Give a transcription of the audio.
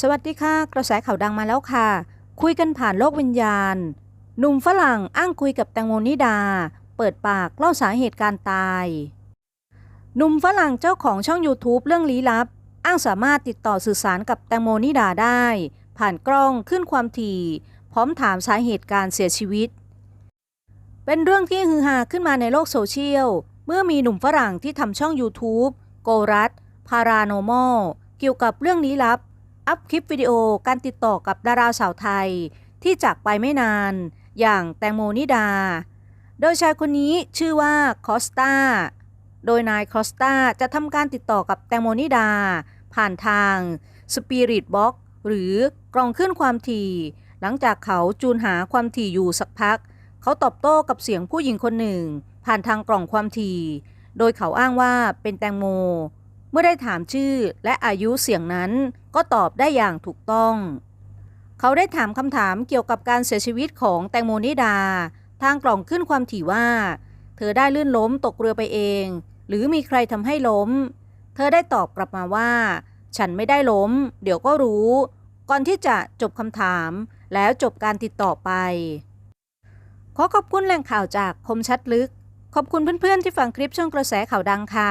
สวัสดีค่ะ กระแสข่าวดังมาแล้วค่ะ คุยกันผ่านโลกวิญญาณ หนุ่มฝรั่งอ้างคุยกับแตงโมนิดา เปิดปากเล่าสาเหตุการตาย หนุ่มฝรั่งเจ้าของช่อง YouTube เรื่องลี้ลับ อ้างสามารถติดต่อสื่อสารกับแตงโมนิดาได้ ผ่านกล้องขึ้นความถี่ พร้อมถามสาเหตุการเสียชีวิต เป็นเรื่องที่ฮือฮาขึ้นมาในโลกโซเชียล เมื่อมีหนุ่มฝรั่งที่ทำช่อง YouTube โกรัตพารานอมอลเกี่ยวกับเรื่องลี้ลับ อัพคลิปวิดีโอการติดต่อกับดาราสาวไทย ที่จากไปไม่นาน อย่างแตงโมนิดา โดยชายคนนี้ชื่อว่าคอสตาโดยนายคอสตาจะทำการติดต่อกับแตงโมนิดา ผ่านทาง Spirit Box หรือกล่องขึ้นความถี่ หลังจากเขาจูนหาความถี่อยู่สักพัก เขาตอบโต้กับเสียงผู้หญิงคนหนึ่ง ผ่านทางกล่องความถี่ โดยเขาอ้างว่าเป็นแตงโม เมื่อได้ถามชื่อและอายุเสียงนั้นก็ตอบได้อย่างถูกต้อง เขาได้ถามคำถามเกี่ยวกับการเสียชีวิตของแตงโมนิดา ทางกล่องขึ้นความถี่ว่า เธอได้ลื่นล้มตกเรือไปเอง หรือมีใครทำให้ล้ม เธอได้ตอบกลับมาว่า ฉันไม่ได้ล้ม เดี๋ยวก็รู้ ก่อนที่จะจบคำถาม แล้วจบการติดต่อไป ขอขอบคุณแหล่งข่าวจากคมชัดลึก ขอบคุณเพื่อนๆที่ฟังคลิปช่องกระแสข่าวดังค่ะ